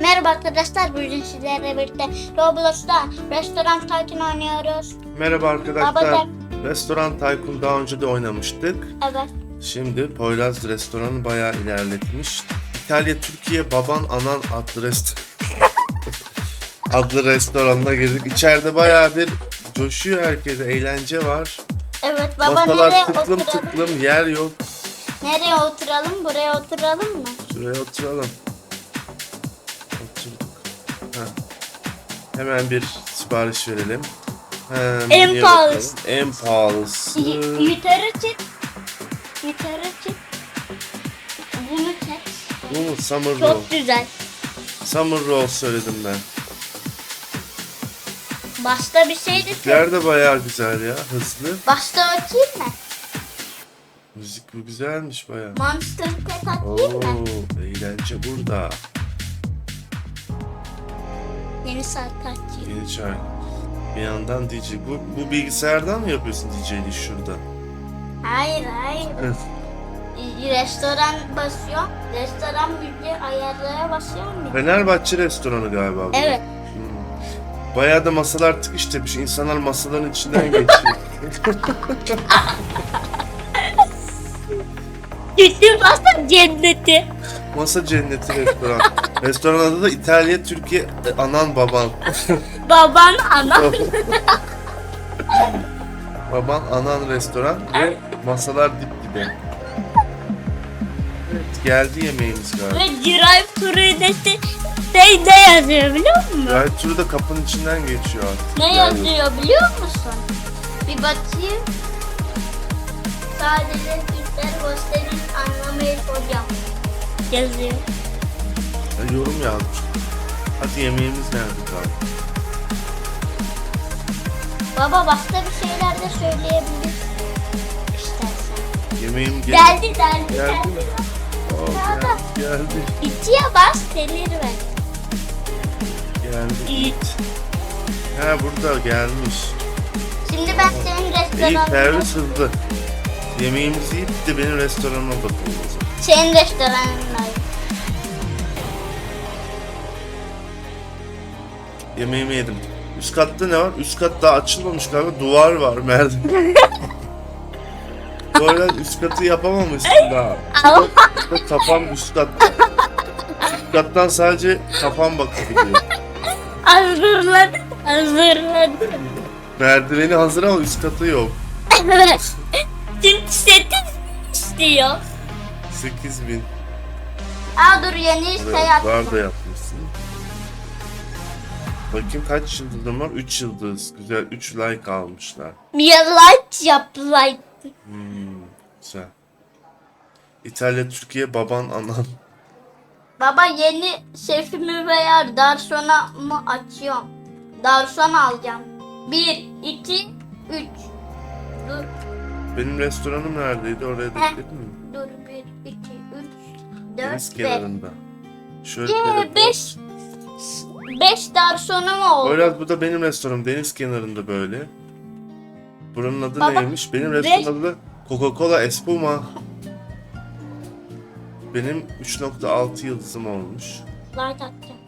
Merhaba arkadaşlar, bugün sizlerle birlikte Roblox'ta Restoran Tycoon oynuyoruz. Merhaba arkadaşlar. Restoran Tycoon daha önce de oynamıştık. Evet. Şimdi Poyraz restoranı bayağı ilerletmiş. İtalya Türkiye Baban Anan adlı restoran adlı restoranına girdik. İçeride bayağı bir coşuyor herkese. Eğlence var. Evet baba nereye Masalar tıklım oturalım? tıklım yer yok. Nereye oturalım? Buraya oturalım mı? Şuraya oturalım. Hemen bir sipariş verelim. Hemen En pahalısı. En pahalısı. Y- yukarı çık. Yukarı çık. Bunu çek. Bu mu? Summer roll. Çok güzel. Summer roll söyledim ben. Başta bir şey de Yer de bayağı güzel ya. Hızlı. Başta açayım mı? Müzik bu güzelmiş bayağı. Monster Pet atayım mı? eğlence burada. Yeni açayım. Yeni çay. Bir yandan DJ. Bu, bu bilgisayardan mı yapıyorsun DJ'liği şurada? Hayır hayır. Restoran basıyor. Restoran müziği ayarlara basıyor mu? Fenerbahçe restoranı galiba bu. Evet. Hmm. Bayağı da masalar tıkış tepiş. İnsanlar masaların içinden geçiyor. Bütün bastım cenneti. Masa cenneti restoran. restoran adı da İtalya, Türkiye, e, anan baban. Baban ana. baban, anan restoran ve masalar dip dibe. Evet, geldi yemeğimiz galiba. Ve drive thru desi şey ne yazıyor biliyor musun? Drive thru da kapının içinden geçiyor artık. Ne Yani yazıyor biliyor musun? Bir bakayım. Sadece Türkler gösterin anlamayız hocam. Yazıyor. ya yorum yazmış. Hadi yemeğimiz nerede kaldı? Baba başka bir şeyler de söyleyebilirsin. İstersen. Yemeğim gel Geldi geldi Geldi geldi. mi? Aa, gel- geldi. İkiye bas gelir ver. Geldi. İt. Ha burada gelmiş. Şimdi ben senin İyi restoranına... servis hızlı. Yemeğimizi yiyip de benim restoranıma zaman. Senin restoranına. Yemeğimi yedim. Üst katta ne var? Üst kat daha açılmamış galiba. Duvar var merdiven. Bu arada üst katı yapamamışsın daha. Ve Tapan üst katta. Üst kattan sadece tapan bakabiliyor. hazırladım. Hazırladım. Merdiveni hazır ama üst katı yok. Çünkü seti istiyor. 8000 Aa dur yeni şey Var da yaptım. Bakayım kaç yıldızım var? 3 yıldız. Güzel 3 like almışlar. Bir light yap light. Hmm, güzel. İtalya, Türkiye, baban, anan. Baba yeni şefimi veya garsona mı açıyorum? Garson alacağım. 1, 2, 3. Dur, Benim restoranım neredeydi? Oraya da Heh. mi? dur. 1, 2, 3, Deniz 4, 5. kenarında. Şöyle Yee, telefon- beş. 5 garsonum oldu. Poyraz bu da benim restoranım. Deniz kenarında böyle. Buranın adı Baba, neymiş? Benim restoranın adı Coca-Cola Espuma. Benim 3.6 yıldızım olmuş. Light atacağım.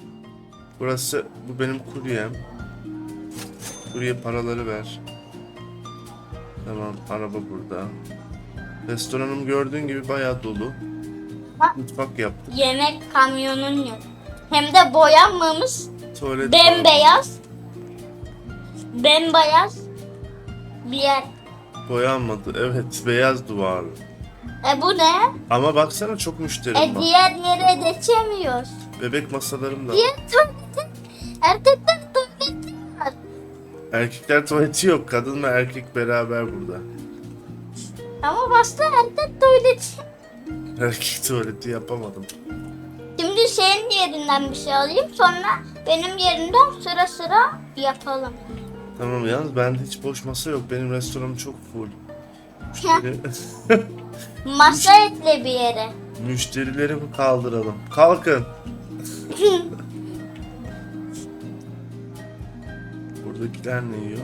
Burası bu benim kuryem. Kurye paraları ver. Tamam araba burada. Restoranım gördüğün gibi bayağı dolu. Mutfak yaptık. Yemek kamyonun yok. Hem de boyanmamış. Tuvalet Bembeyaz. Bembeyaz. Bir yer. boyanmadı. Evet beyaz duvarlı. E bu ne? Ama baksana çok müşterim E var. diğer yere geçemiyoruz. Bebek masalarım da var. Diğer tuvaletin erkekler tuvaleti var. Erkekler tuvaleti yok. Kadın ve erkek beraber burada. Ama başta erkek tuvaleti. Erkek tuvaleti yapamadım. Senin yerinden bir şey alayım sonra benim yerimden sıra sıra yapalım. Tamam yalnız bende hiç boş masa yok. Benim restoranım çok full. Masa ekle bir yere. Müşterilerimi kaldıralım. Kalkın. Buradakiler ne yiyor?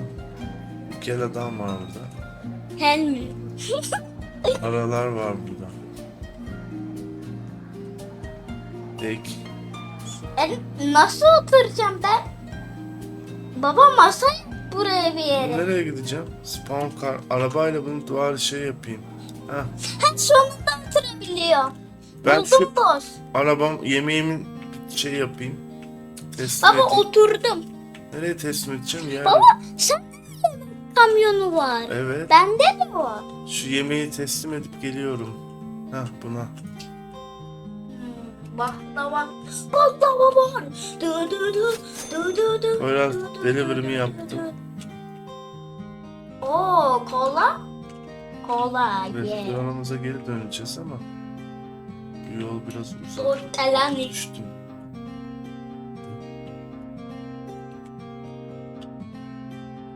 Kel adam var burada. Helmi. Aralar var burada. Ek. E, nasıl oturacağım ben? Baba masa buraya bir yere. Nereye gideceğim? Spawn car. Arabayla bunu duvar şey yapayım. Heh. Ha sonunda oturabiliyor. Ben Buldum şu boss. arabam yemeğimin şey yapayım. Teslim Baba edeyim. oturdum. Nereye teslim edeceğim ya? Baba sen kamyonu var. Evet. Bende de var. Şu yemeği teslim edip geliyorum. Heh buna. Baklava. Baklava var. Du du du du du du. Biraz du yaptım. Oo kola. Kola ye. Restoranımıza geri döneceğiz ama bu yol biraz uzak. Ortalani. Düştüm.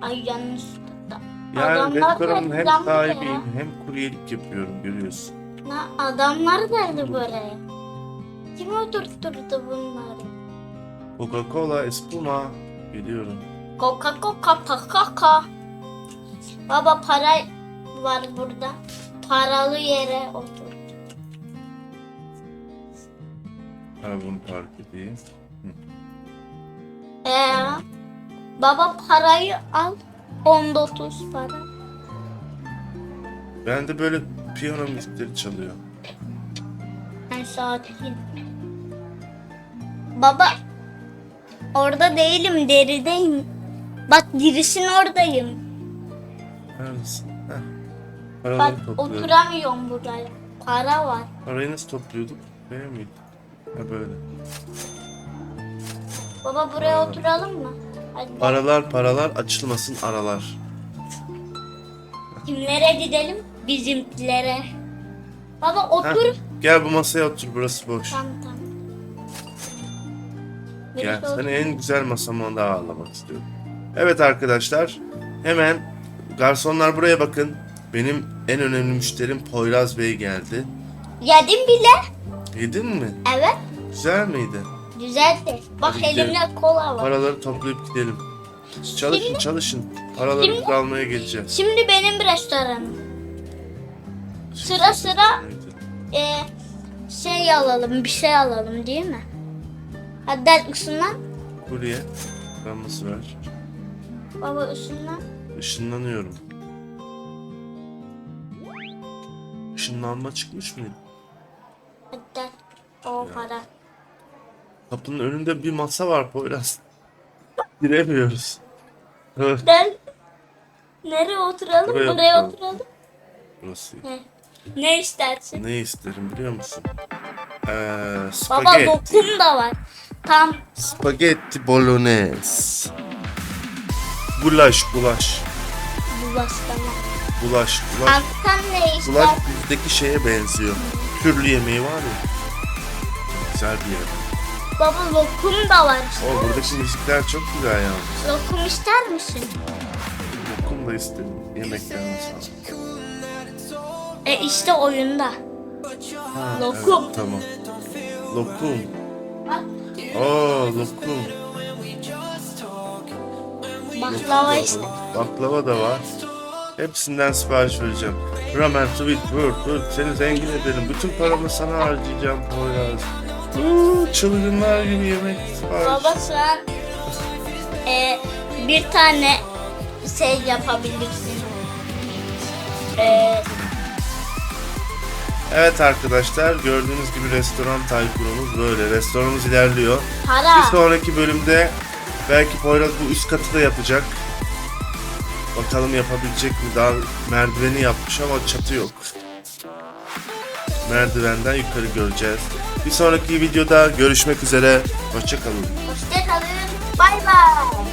Ay yanlış. Yani Adamlar restoranın hem sahibiyim ya. hem kuryelik yapıyorum görüyorsun. Na, adamlar geldi buraya. Kim oturtturdu bunları? Coca-Cola, Espuma. Geliyorum. Coca Coca Coca Baba para var burada. Paralı yere otur. Arabamı park edeyim. Ee, baba parayı al. 19 para. Ben de böyle piyano müzikleri çalıyor. Ben sakin. Baba orada değilim derideyim. Bak girişin oradayım. Neredesin? Heh. Bak Paraları topluyorum. oturamıyorum buraya. Para var. Parayı nasıl topluyorduk? Böyle miydi? Ha böyle. Baba buraya oturalım mı? Hadi. Paralar paralar açılmasın aralar. Kimlere gidelim? Bizimkilere. Baba Heh, otur. Gel bu masaya otur burası boş. Tamam tamam. Otur. seni en güzel masamda ağırlamak istiyorum. Evet arkadaşlar hemen garsonlar buraya bakın. Benim en önemli müşterim Poyraz Bey geldi. Yedim bile. Yedin mi? Evet. Güzel miydi? Güzeldi. Bak Hadi gidelim. elimde kola var. Paraları toplayıp gidelim. Çalışın Şimdi- çalışın. Paraları Şimdi- almaya geleceğiz. Şimdi benim restoranım. Sıra sıra Neydi? e, şey alalım, bir şey alalım değil mi? Hadi gel ısınlan. Buraya. Damlası ver. Baba ısınlan. Işınlanıyorum. Işınlanma çıkmış mıydı? Hadi. O para. Kapının önünde bir masa var Poyraz. Giremiyoruz. Evet. Nereye oturalım? Buraya Buraya, oturalım. oturalım. burası. Ne? Ne istersin? Ne isterim biliyor musun? Ee, Baba spagetti. lokum da var. Tam Spagetti bolognese. Gulaş, gulaş. bu başlama. Gulaş, gulaş. Sen ne istersin? Gulaş bizdeki şeye benziyor. Türlü yemeği var ya. Güzel bir yer. Baba lokum da var. O buradaki müzikler çok güzel yalnız. Lokum ister misin? Lokum da isterim. Yemeklerini sağ ol. E işte oyunda. Ha, Lokum. evet, tamam. Lokum. Oo lokum. baklava işte. Baklava da var. Hepsinden sipariş vereceğim. Ramen, sweet, word, word. Seni zengin ederim. Bütün paramı sana harcayacağım Poyraz. Uuu, çılgınlar gibi yemek sipariş. Baba şu an e, bir tane şey yapabilirsin. E, Evet arkadaşlar gördüğünüz gibi restoran tayfunumuz böyle. Restoranımız ilerliyor. Bir para. sonraki bölümde belki Poyraz bu üst katı da yapacak. Bakalım yapabilecek mi? Daha merdiveni yapmış ama çatı yok. Merdivenden yukarı göreceğiz. Bir sonraki videoda görüşmek üzere. Hoşçakalın. Hoşçakalın. Bay bay.